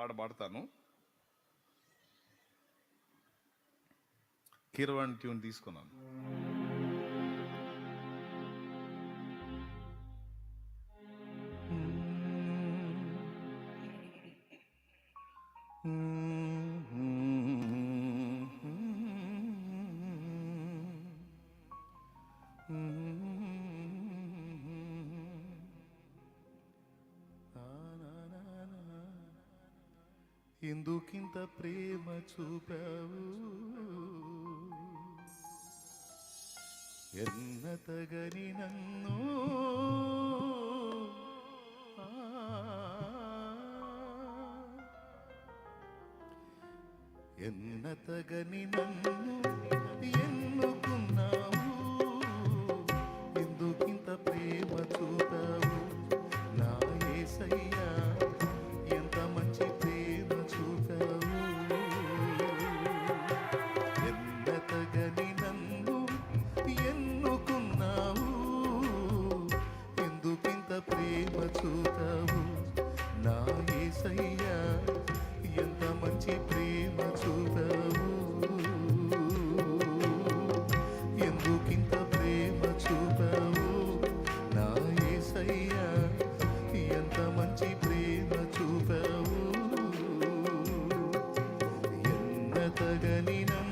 పాట పాడతాను. కీరవాణి ట్యూన్ తీసుకున్నాను. Mm-hmm. mm-hmm. mm-hmm. ఎందుకింత ప్రేమ చూపావు? ఎన్నతగని నన్ను ఎన్నతగని నన్ను ఎన్న 的哥哥你能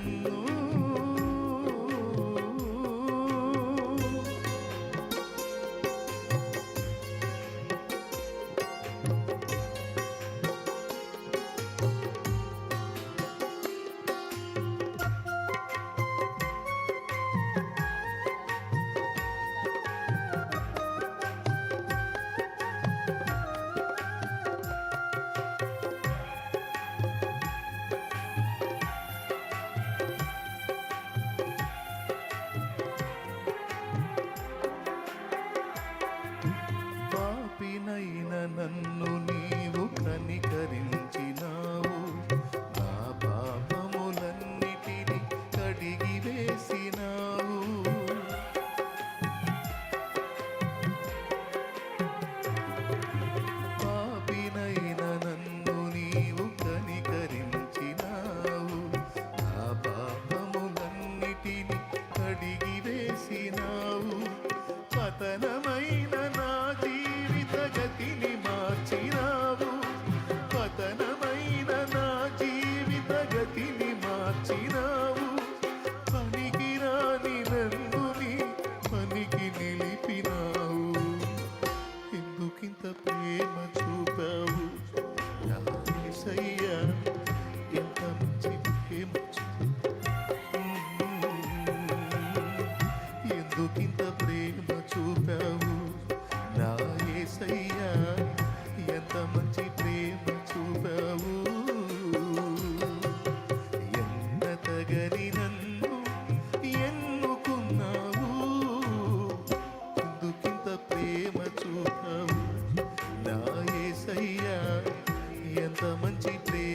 చూపినావు ఎందుకింత ప్రేమ చూపావు? ఏసయ్యా ఎంత మంచి ప్రేమ ఎందుకింత ఎంత మంచి ప్రేమ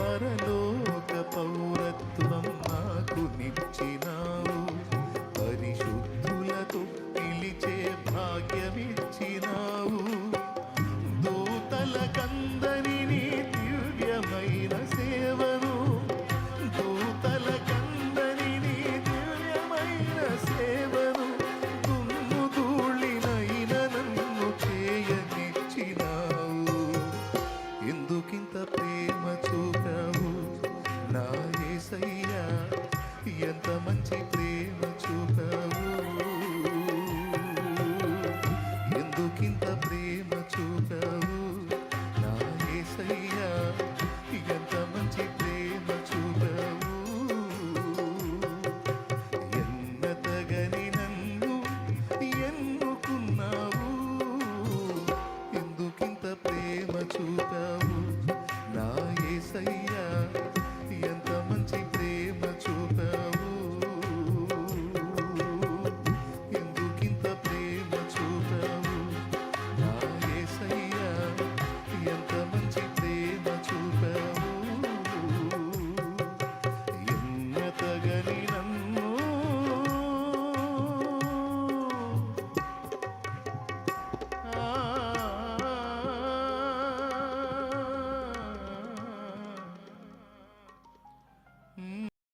పరలోక పౌరత్వం నాకు నిచ్చినావు. పరిశుద్ధులతో పిలిచే భాగ్యమిచ్చినావు.